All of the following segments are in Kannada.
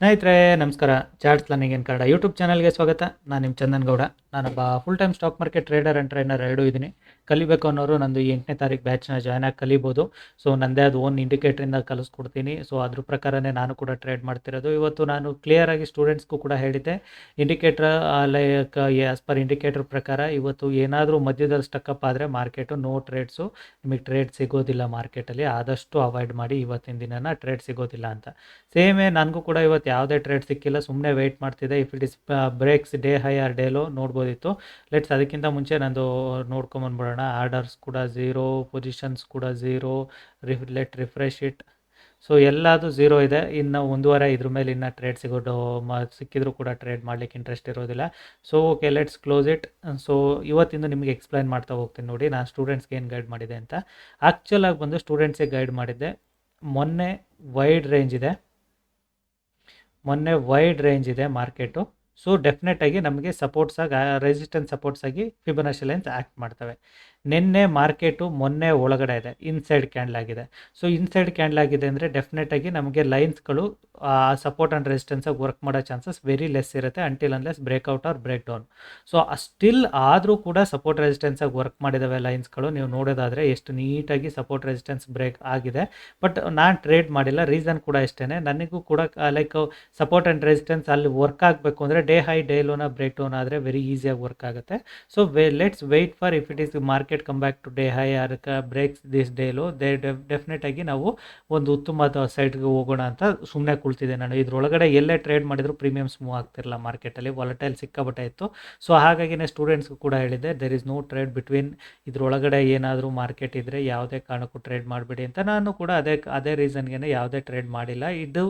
ಸ್ನೇಹಿತರೆ, ನಮಸ್ಕಾರ. ಚಾರ್ಟ್ಸ್ ಏನು ಕನ್ನಡ ಯೂಟ್ಯೂಬ್ ಚಾನಲ್ಗೆ ಸ್ವಾಗತ. ನಾನು ನಿಮ್ಮ ಚಂದನ್ ಗೌಡ ನಾನೊಬ್ಬ full time stock market trader and trainer ಎರಡೂ ಇದ್ದೀನಿ ಕಲಿಬೇಕು ಅನ್ನೋರು ನಂದು ಎಂಟನೇ ತಾರೀಕು ಬ್ಯಾಚ್ನ ಜಾಯ್ನ್ ಆಗಿ ಕಲಿಬೋದು. ಸೊ ನಂದೇ ಅದು ಓನ್ ಇಂಡಿಕೇಟ್ರಿಂದ ಕಲಿಸ್ಕೊಡ್ತೀನಿ. ಸೊ ಅದ್ರ ಪ್ರಕಾರನೇ ನಾನು ಕೂಡ ಟ್ರೇಡ್ ಮಾಡ್ತಿರೋದು. ಇವತ್ತು ನಾನು ಕ್ಲಿಯರಾಗಿ ಸ್ಟೂಡೆಂಟ್ಸ್ಗೂ ಕೂಡ ಹೇಳಿದ್ದೆ. ಇಂಡಿಕೇಟ್ರ್ ಆಸ್ ಪರ್ ಇಂಡಿಕೇಟರ್ ಪ್ರಕಾರ ಇವತ್ತು ಏನಾದರೂ ಮಧ್ಯದಲ್ಲಿ ಸ್ಟಕ್ಕಪ್ ಆದರೆ ಮಾರ್ಕೆಟು ನೋ ಟ್ರೇಡ್ಸು ನಿಮಗೆ ಟ್ರೇಡ್ ಸಿಗೋದಿಲ್ಲ ಮಾರ್ಕೆಟಲ್ಲಿ ಆದಷ್ಟು ಅವಾಯ್ಡ್ ಮಾಡಿ ಇವತ್ತಿನ ದಿನನ ಟ್ರೇಡ್ ಸಿಗೋದಿಲ್ಲ ಅಂತ. ಸೇಮೇ ನನಗೂ ಕೂಡ ಇವತ್ತು ಯಾವುದೇ ಟ್ರೇಡ್ ಸಿಕ್ಕಿಲ್ಲ ಸುಮ್ಮನೆ ವೆಯ್ಟ್ ಮಾಡ್ತಿದ್ದೆ if it is breaks day high or day low ನೋಡ್ಬೋದಿತ್ತು. Let's ಅದಕ್ಕಿಂತ ಮುಂಚೆ ನಂದು ನೋಡ್ಕೊಂಬಂದ್ಬಿಡೋಣ ಆರ್ಡರ್ಸ್ ಕೂಡ ಝೀರೋ ಪೊಸಿಷನ್ಸ್ ಕೂಡ ಝೀರೋ ರಿಫ್ ಲೆಟ್ ರಿಫ್ರೆಶ್ ಇಟ್ ಸೊ ಎಲ್ಲದು ಝೀರೋ ಇದೆ. ಇನ್ನು ಒಂದೂವರೆ ಇದ್ರ ಮೇಲೆ ಇನ್ನು ಟ್ರೇಡ್ ಸಿಗೋದು, ಮ, ಸಿಕ್ಕಿದ್ರು ಕೂಡ ಟ್ರೇಡ್ ಮಾಡ್ಲಿಕ್ಕೆ ಇಂಟ್ರೆಸ್ಟ್ ಇರೋದಿಲ್ಲ. So okay let's close it so ಇವತ್ತಿಂದ ನಿಮಗೆ ಎಕ್ಸ್ಪ್ಲೈನ್ ಮಾಡ್ತಾ ಹೋಗ್ತೀನಿ ನೋಡಿ. ನಾನು ಸ್ಟೂಡೆಂಟ್ಸ್ಗೆ ಏನು ಗೈಡ್ ಮಾಡಿದೆ ಅಂತ. ಆ್ಯಕ್ಚುಲಾಗಿ ಬಂದು ಸ್ಟೂಡೆಂಟ್ಸಿಗೆ ಗೈಡ್ ಮಾಡಿದ್ದೆ. ಮೊನ್ನೆ ವೈಡ್ ರೇಂಜ್ ಇದೆ. ಮೊನ್ನೆ ವೈಡ್ ರೇಂಜ್ ಇದೆ ಮಾರ್ಕೆಟು. ಸೊ ಡೆಫಿನೆಟಾಗಿ ನಮಗೆ ಸಪೋರ್ಟ್ಸ್ ಆಗಿ ರೆಸಿಸ್ಟೆನ್ಸ್ ಸಪೋರ್ಟ್ಸ್ ಆಗಿ ಫಿಬೊನಾಶಿ ಲೈನ್ಸ್ ಆ್ಯಕ್ಟ್ ಮಾಡ್ತವೆ. ನಿನ್ನೆ ಮಾರ್ಕೆಟು ಮೊನ್ನೆ ಒಳಗಡೆ ಇದೆ ಇನ್ಸೈಡ್ ಕ್ಯಾಂಡಲ್ ಆಗಿದೆ. ಸೊ ಇನ್ಸೈಡ್ ಕ್ಯಾಂಡಲ್ ಆಗಿದೆ ಅಂದರೆ ಡೆಫಿನೆಟಾಗಿ ನಮಗೆ ಲೈನ್ಸ್ಗಳು ಸಪೋರ್ಟ್ ಆ್ಯಂಡ್ ರೆಸಿಸ್ಟೆನ್ಸಾಗಿ ವರ್ಕ್ ಮಾಡೋ ಚಾನ್ಸಸ್ ವೆರಿ ಲೆಸ್ ಇರುತ್ತೆ until unless breakout or break down so still ಆದರೂ ಕೂಡ ಸಪೋರ್ಟ್ ರೆಸಿಸ್ಟೆನ್ಸಾಗಿ ವರ್ಕ್ ಮಾಡಿದ್ದಾವೆ ಲೈನ್ಸ್ಗಳು ನೀವು ನೋಡೋದಾದರೆ ಎಷ್ಟು ನೀಟಾಗಿ ಸಪೋರ್ಟ್ ರೆಸಿಸ್ಟೆನ್ಸ್ ಬ್ರೇಕ್ ಆಗಿದೆ. ಬಟ್ ನಾನು ಟ್ರೇಡ್ ಮಾಡಿಲ್ಲ ರೀಸನ್ ಕೂಡ ಇಷ್ಟೇ ನನಗೂ ಕೂಡ ಲೈಕ್ ಸಪೋರ್ಟ್ ಆ್ಯಂಡ್ ರೆಸಿಸ್ಟೆನ್ಸ್ ಅಲ್ಲಿ ವರ್ಕ್ ಆಗಬೇಕು ಅಂದರೆ ಡೇ ಹೈ ಡೇ ಲೋನ ಬ್ರೇಕ್ ಡೌನ್ ಆದರೆ ವೆರಿ ಈಸಿಯಾಗಿ ವರ್ಕ್ ಆಗುತ್ತೆ. So we let's wait for if it is market come back to day high or breaks this day low they definite ಆಗಿ ನಾವು ಒಂದು ಉತ್ತಮವಾದ ಸೈಡ್ಗೆ ಹೋಗೋಣ ಅಂತ ಸುಮ್ಮನೆ ಕುಳ್ತಿದ್ದೆ ನಾನು. ಇದ್ರೊಳಗಡೆ ಎಲ್ಲೇ ಟ್ರೇಡ್ ಮಾಡಿದ್ರು ಪ್ರೀಮಿಯಮ್ಸ್ ಮೂವ್ ಆಗ್ತಿರಲ್ಲ ಮಾರ್ಕೆಟಲ್ಲಿ ವಾಲಟೈಲ್ ಸಿಕ್ಕಾಬಟ್ಟೆ ಇತ್ತು. ಸೊ ಹಾಗಾಗಿನೇ ಸ್ಟೂಡೆಂಟ್ಸ್ಗೂ ಕೂಡ ಹೇಳಿದೆ there is no trade between ಇದ್ರೊಳಗಡೆ ಏನಾದರೂ ಮಾರ್ಕೆಟ್ ಇದ್ದರೆ ಯಾವುದೇ ಕಾರಣಕ್ಕೂ ಟ್ರೇಡ್ ಮಾಡಬೇಡಿ ಅಂತ. ನಾನು ಕೂಡ ಅದೇ ಅದೇ ರೀಸನ್ಗೆ ಯಾವುದೇ ಟ್ರೇಡ್ ಮಾಡಿಲ್ಲ. ಇದು,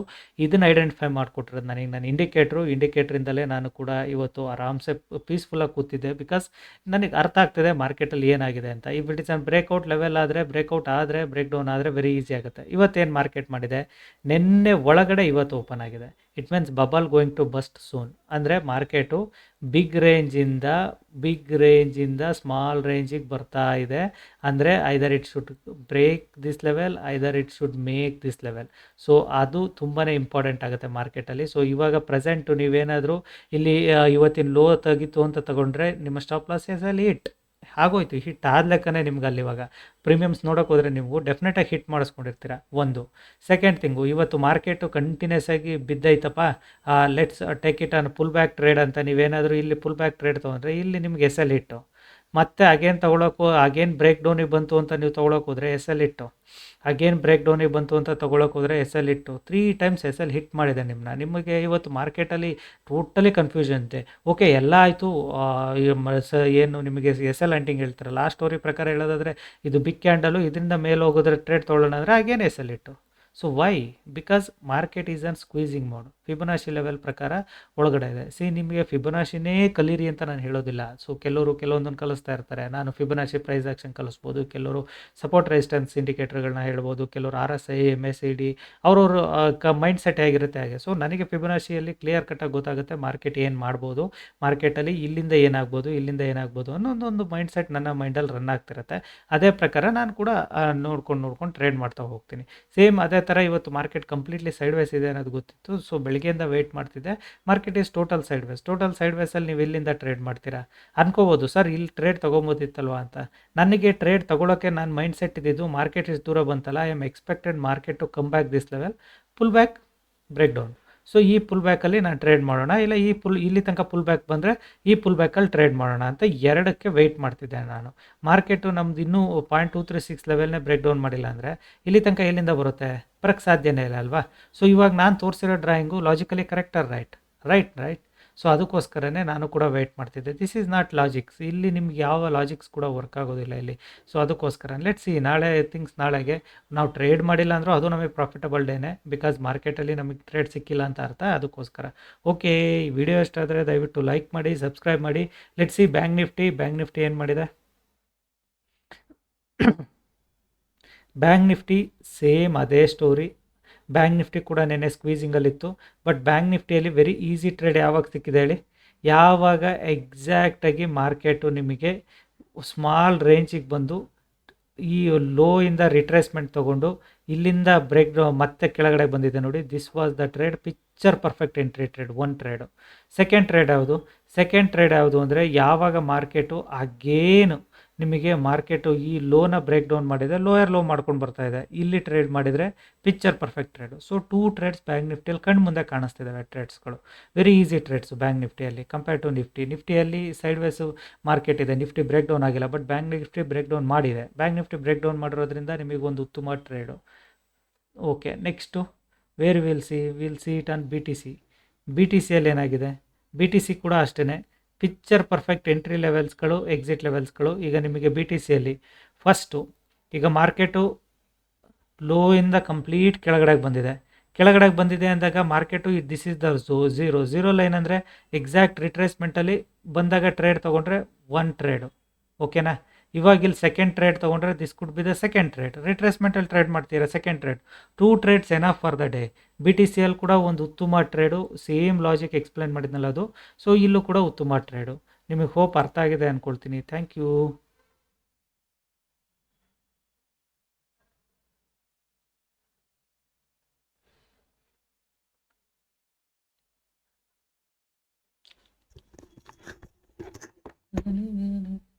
ಇದನ್ನು ಐಡೆಂಟಿಫೈ ಮಾಡಿಕೊಟ್ಟಿರೋದು ನನಗೆ. ನಾನು ಇಂಡಿಕೇಟ್ರು ಇಂಡಿಕೇಟ್ರಿಂದಲೇ ನಾನು ಕೂಡ ಇವತ್ತು ಆರಾಮ್ಸೆ ಪೀಸ್ಫುಲ್ಲಾಗಿ ಕೂತಿದ್ದೆ ಬಿಕಾಸ್ ನನಗೆ ಅರ್ಥ ಆಗ್ತಿದೆ ಮಾರ್ಕೆಟಲ್ಲಿ ಏನಾಗಿದೆ ಅಂತ. ಈ it is on breakout level ಆದರೆ ಬ್ರೇಕ್ಔಟ್ ಆದರೆ ಬ್ರೇಕ್ ಡೌನ್ ಆದರೆ ವೆರಿ ಈಸಿ ಆಗುತ್ತೆ. ಇವತ್ತೇನು ಮಾರ್ಕೆಟ್ ಮಾಡಿದೆ? ನಿನ್ನೆ ಒಳಗಡೆ ಇವತ್ತು ಓಪನ್ ಆಗಿದೆ. It means bubble going to bust soon ಅಂದರೆ ಮಾರ್ಕೆಟು ಬಿಗ್ ರೇಂಜಿಂದ ಬಿಗ್ ರೇಂಜಿಂದ ಸ್ಮಾಲ್ ರೇಂಜಿಗೆ ಬರ್ತಾ ಇದೆ. ಅಂದರೆ either it should break this level either it should make this level so ಅದು ತುಂಬಾ ಇಂಪಾರ್ಟೆಂಟ್ ಆಗುತ್ತೆ ಮಾರ್ಕೆಟಲ್ಲಿ ಸೊ ಇವಾಗ ಪ್ರೆಸೆಂಟು ನೀವೇನಾದರೂ ಇಲ್ಲಿ ಇವತ್ತಿನ ಲೋ ತೆಗಿತು ಅಂತ ತಗೊಂಡ್ರೆ ನಿಮ್ಮ ಸ್ಟಾಪ್ ಲಾಸಸಲ್ಲಿ ಹಿಟ್ ಆಗೋಯ್ತು. ಹಿಟ್ ಆದ ಲೆಕ್ಕನೇ ನಿಮ್ಗೆ ಅಲ್ಲಿ ಇವಾಗ ಪ್ರೀಮಿಯಮ್ಸ್ ನೋಡೋಕೆ ಹೋದರೆ ನೀವು ಡೆಫಿನೆಟಾಗಿ ಹಿಟ್ ಮಾಡಿಸ್ಕೊಂಡಿರ್ತೀರ? ಒಂದು. ಸೆಕೆಂಡ್ ಥಿಂಗು ಇವತ್ತು ಮಾರ್ಕೆಟು ಕಂಟಿನ್ಯೂಸ್ ಆಗಿ ಬಿದ್ದೈತಪ್ಪ. Let's take it on pull back trade ಅಂತ ನೀವೇನಾದರೂ ಇಲ್ಲಿ ಫುಲ್ ಬ್ಯಾಕ್ ಟ್ರೇಡ್ ತೊಗೊಂಡ್ರೆ ಇಲ್ಲಿ ನಿಮ್ಗೆ ಎಸ್ ಎಲ್ ಹಿಟ್ಟು ಮತ್ತೆ ಅಗೇನ್ ತೊಗೊಳಕ್ಕೂ ಅಗೇನ್ ಬ್ರೇಕ್ ಡೌನಿಗೆ ಬಂತು ಅಂತ ನೀವು ತೊಗೊಳಕ್ಕೆ ಹೋದರೆ ಎಸ್ ಎಲ್ ಇಟ್ಟು ಅಗೇನ್ ಬ್ರೇಕ್ ಡೌನಿಗೆ ಬಂತು ಅಂತ ತೊಗೊಳಕ್ಕೆ ಹೋದರೆ ಎಸ್ ಎಲ್ ಇಟ್ಟು three times S L hit ಮಾಡಿದೆ ನಿಮ್ಮನ್ನ ನಿಮಗೆ ಇವತ್ತು ಮಾರ್ಕೆಟಲ್ಲಿ ಟೋಟಲಿ ಕನ್ಫ್ಯೂಷನ್ ಇದೆ ಓಕೆ ಎಲ್ಲ ಆಯಿತು ಏನು ನಿಮಗೆ ಎಸ್ ಎಲ್ ಅಂಟಿಂಗ್ ಹೇಳ್ತಾರಲ್ಲ ಲಾಸ್ಟ್ ಸ್ಟೋರಿ ಪ್ರಕಾರ ಹೇಳೋದಾದರೆ, ಇದು ಬಿಗ್ ಕ್ಯಾಂಡಲು ಇದರಿಂದ ಮೇಲೆ ಹೋಗೋದ್ರೆ ಟ್ರೇಡ್ ತೊಗೊಳ್ಳೋಣ ಅಂದರೆ ಅಗೇನ್ ಎಸ್ ಎಲ್ ಇಟ್ಟು. So why because market is on squeezing mode Fibonacci level ಪ್ರಕಾರ ಒಳಗಡೆ ಇದೆ. ಸಿ ನಿಮಗೆ ಫಿಬನಾಶಿನೇ ಕಲೀರಿ ಅಂತ ನಾನು ಹೇಳೋದಿಲ್ಲ. ಸೊ ಕೆಲವರು ಕೆಲವೊಂದನ್ನು ಕಲಿಸ್ತಾ ಇರ್ತಾರೆ. ನಾನು ಫಿಬನಾಶಿ ಪ್ರೈಸ್ ಆಕ್ಷನ್ ಕಲಿಸ್ಬೋದು. ಕೆಲವರು ಸಪೋರ್ಟ್ ರೆಸಿಸ್ಟೆನ್ಸ್ ಇಂಡಿಕೇಟರ್ಗಳನ್ನ ಹೇಳ್ಬೋದು. ಕೆಲವರು R S I M S I D ಅವ್ರವ್ರ ಕ ಮೈಂಡ್ ಸೆಟ್ ಆಗಿರುತ್ತೆ ಹಾಗೆ. ಸೊ ನನಗೆ ಫಿಬನಾಶಿಯಲ್ಲಿ ಕ್ಲಿಯರ್ ಕಟ್ಟಾಗಿ ಗೊತ್ತಾಗುತ್ತೆ ಮಾರ್ಕೆಟ್ ಏನು ಮಾಡ್ಬೋದು. ಮಾರ್ಕೆಟಲ್ಲಿ ಇಲ್ಲಿಂದ ಏನಾಗ್ಬೋದು ಇಲ್ಲಿಂದ ಏನಾಗ್ಬೋದು ಅನ್ನೋ ಒಂದು ಮೈಂಡ್ ಸೆಟ್ ನನ್ನ ಮೈಂಡಲ್ಲಿ ರನ್ ಆಗ್ತಿರುತ್ತೆ. ಅದೇ ಪ್ರಕಾರ ನಾನು ಕೂಡ ನೋಡ್ಕೊಂಡು ನೋಡ್ಕೊಂಡು ಟ್ರೇಡ್ ಮಾಡ್ತಾ ಹೋಗ್ತೀನಿ. ಸೇಮ್ ಅದೇ ಥರ ಇವತ್ತು ಮಾರ್ಕೆಟ್ ಕಂಪ್ಲೀಟ್ಲಿ ಸೈಡ್ ವೈಸ್ ಇದೆ ಅನ್ನೋದು ಗೊತ್ತಿತ್ತು. ಸೊ ಬೆಳಗ್ಗೆಯಿಂದ ವೆಯ್ಟ್ ಮಾಡ್ತಿದ್ದೆ. Market is total sideways total side ವೇಸಲ್ಲಿ ನೀವು ಇಲ್ಲಿಂದ ಟ್ರೇಡ್ ಮಾಡ್ತೀರಾ? ಅನ್ಕೋಬೋದು, ಸರ್, ಇಲ್ಲಿ ಟ್ರೇಡ್ ತೊಗೊಬೋದಿತ್ತಲ್ವ ಅಂತ. ನನಗೆ ಟ್ರೇಡ್ ತೊಗೊಳೋಕ್ಕೆ ನಾನು ಮೈಂಡ್ ಸೆಟ್ ಇದ್ದಿದ್ದು ಮಾರ್ಕೆಟ್ ಇಸ್ ದೂರ ಬಂತಲ್ಲ. I am expected market to come back this level pull back break down so ಈ ಪುಲ್ ಬ್ಯಾಕಲ್ಲಿ ನಾನು ಟ್ರೇಡ್ ಮಾಡೋಣ? ಇಲ್ಲ, ಈ ಪುಲ್ ಇಲ್ಲಿ ತನಕ ಪುಲ್ ಬ್ಯಾಕ್ ಬಂದರೆ ಈ ಪುಲ್ ಬ್ಯಾಕಲ್ಲಿ ಟ್ರೇಡ್ ಮಾಡೋಣ ಅಂತ ಎರಡಕ್ಕೆ ವೆಯ್ಟ್ ಮಾಡ್ತಿದ್ದೆ ನಾನು. ಮಾರ್ಕೆಟು ನಮ್ದು ಇನ್ನೂ ಪಾಯಿಂಟ್ ಟೂ ತ್ರೀ ಸಿಕ್ಸ್ ಲೆವೆಲ್ನೇ ಬ್ರೇಕ್ ಡೌನ್ ಮಾಡಿಲ್ಲ ಅಂದರೆ, ಇಲ್ಲಿ ತನಕ ಎಲ್ಲಿಂದ ಬರುತ್ತೆ? ಬರೋಕ್ಕೆ ಸಾಧ್ಯನೇ ಇಲ್ಲ ಅಲ್ವಾ? ಸೊ ಇವಾಗ ನಾನು ತೋರಿಸಿರೋ drawing logically correct right right right so ಅದಕ್ಕೋಸ್ಕರನೇ ನಾನು ಕೂಡ ವೆಯ್ಟ್ ಮಾಡ್ತಿದ್ದೆ. ದಿಸ್ ಈಸ್ ನಾಟ್ ಲಾಜಿಕ್ಸ್ ಇಲ್ಲಿ ನಿಮ್ಗೆ ಯಾವ ಲಾಜಿಕ್ಸ್ ಕೂಡ ವರ್ಕ್ ಆಗೋದಿಲ್ಲ ಇಲ್ಲಿ. ಸೊ ಅದಕ್ಕೋಸ್ಕರ ಲೆಟ್ ಸಿ ನಾಳೆ ಥಿಂಗ್ಸ್ ನಾಳೆಗೆ ನಾವು ಟ್ರೇಡ್ ಮಾಡಿಲ್ಲ ಅಂದರೂ ಅದು ನಮಗೆ ಪ್ರಾಫಿಟಬಲ್ ಡೇನೆ ಬಿಕಾಸ್ ಮಾರ್ಕೆಟಲ್ಲಿ ನಮಗೆ ಟ್ರೇಡ್ ಸಿಕ್ಕಿಲ್ಲ ಅಂತ ಅರ್ಥ. ಅದಕ್ಕೋಸ್ಕರ. ಓಕೆ ಈ ವಿಡಿಯೋ ಎಷ್ಟಾದರೆ ದಯವಿಟ್ಟು ಲೈಕ್ ಮಾಡಿ ಸಬ್ಸ್ಕ್ರೈಬ್ ಮಾಡಿ. Let see bank Nifty bank Nifty ಏನು ಮಾಡಿದೆ? ಬ್ಯಾಂಕ್ ನಿಫ್ಟಿ, ಸೇಮ್ ಅದೇ ಸ್ಟೋರಿ. ಬ್ಯಾಂಕ್ ನಿಫ್ಟಿ ಕೂಡ ನೆನ್ನೆ ಸ್ಕ್ವೀಸಿಂಗಲ್ಲಿತ್ತು ಬಟ್ ಬ್ಯಾಂಕ್ ನಿಫ್ಟಿಯಲ್ಲಿ ವೆರಿ ಈಸಿ ಟ್ರೇಡ್ ಯಾವಾಗ ಸಿಕ್ಕಿದೆ ಹೇಳಿ? ಯಾವಾಗ ಎಕ್ಸಾಕ್ಟಾಗಿ ಮಾರ್ಕೆಟು ನಿಮಗೆ ಸ್ಮಾಲ್ ರೇಂಜಿಗೆ ಬಂದು ಈ ಲೋ ಇಂದ ರಿಟ್ರೇಸ್ಮೆಂಟ್ ತೊಗೊಂಡು ಇಲ್ಲಿಂದ ಬ್ರೇಕ್ ಮತ್ತೆ ಕೆಳಗಡೆ ಬಂದಿದೆ ನೋಡಿ. This was the trade picture perfect entry trade one trade second trade ಯಾವುದು? ಸೆಕೆಂಡ್ ಟ್ರೇಡ್ ಯಾವುದು ಅಂದರೆ ಯಾವಾಗ ಮಾರ್ಕೆಟು ಅಗೇನು ನಿಮಗೆ ಮಾರ್ಕೆಟು ಈ ಲೋನ ಬ್ರೇಕ್ ಡೌನ್ ಮಾಡಿದರೆ ಲೋಯರ್ ಲೋ ಮಾಡ್ಕೊಂಡು ಬರ್ತಾ ಇದೆ. ಇಲ್ಲಿ ಟ್ರೇಡ್ ಮಾಡಿದರೆ picture perfect trade. So, two trades bank ನಿಫ್ಟಿಯಲ್ಲಿ ಕಣ್ಣು ಮುಂದೆ ಕಾಣಿಸ್ತಿದ್ದಾವೆ ಟ್ರೇಡ್ಸ್ಗಳು. ವೆರಿ ಈಸಿ ಟ್ರೇಡ್ಸು ಬ್ಯಾಂಕ್ ನಿಫ್ಟಿಯಲ್ಲಿ ಕಂಪೇರ್ ಟು ನಿಫ್ಟಿ. ನಿಫ್ಟಿಯಲ್ಲಿ ಸೈಡ್ ವೈಸು ಮಾರ್ಕೆಟ್ ಇದೆ, ನಿಫ್ಟಿ ಬ್ರೇಕ್ ಡೌನ್ ಆಗಿಲ್ಲ, but bank Nifty break down ಮಾಡಿದೆ. ಬ್ಯಾಂಕ್ ನಿಫ್ಟಿ ಬ್ರೇಕ್ ಡೌನ್ ಮಾಡಿರೋದ್ರಿಂದ ನಿಮಗೆ ಒಂದು ಉತ್ತಮ trade. Okay, next where will see will see it on B T C B T ಸಿಯಲ್ಲಿ ಏನಾಗಿದೆ? ಬಿ ಟಿ ಸಿ ಕೂಡ ಅಷ್ಟೇ ಪಿಕ್ಚರ್ ಪರ್ಫೆಕ್ಟ್ ಎಂಟ್ರಿ ಲೆವೆಲ್ಸ್ಗಳು, ಎಕ್ಸಿಟ್ ಲೆವೆಲ್ಸ್ಗಳು ಈಗ ನಿಮಗೆ ಬಿ ಟಿ ಸಿಯಲ್ಲಿ. ಫಸ್ಟು, ಈಗ ಮಾರ್ಕೆಟು ಇಂದ ಕಂಪ್ಲೀಟ್ ಕೆಳಗಡೆಗೆ ಬಂದಿದೆ. ಕೆಳಗಡೆಗೆ ಬಂದಿದೆ ಅಂದಾಗ ಮಾರ್ಕೆಟು ದಿಸ್ ಇಸ್ ದ ಝೋ, ಝೀರೋ. ಝೀರೋ ಲೈನ್ ಅಂದರೆ ಎಕ್ಸಾಕ್ಟ್ ರಿಟ್ರೇಸ್ಮೆಂಟಲ್ಲಿ ಬಂದಾಗ ಟ್ರೇಡ್ ತೊಗೊಂಡ್ರೆ ಒನ್ ಟ್ರೇಡು. ಓಕೆನಾ? ಇವಾಗ ಇಲ್ಲಿ ಸೆಕೆಂಡ್ ಟ್ರೇಡ್ ತೊಗೊಂಡ್ರೆ this could be the second trade ರಿಟ್ರೇಸ್ಮೆಂಟಲ್ಲಿ trade ಮಾಡ್ತೀರಾ? Second trade two trades enough for the day B T C L ಕೂಡ ಒಂದು ಉತ್ತಮ ಟ್ರೇಡು ಸೇಮ್ ಲಾಜಿಕ್ ಎಕ್ಸ್ಪ್ಲೈನ್ ಮಾಡಿದ್ನಲ್ಲ ಅದು. ಸೊ ಇಲ್ಲೂ ಕೂಡ ಉತ್ತಮ ಟ್ರೇಡು ನಿಮಗೆ ಹೋಪ್ ಅರ್ಥ ಆಗಿದೆ ಅಂದ್ಕೊಳ್ತೀನಿ ಥ್ಯಾಂಕ್ ಯು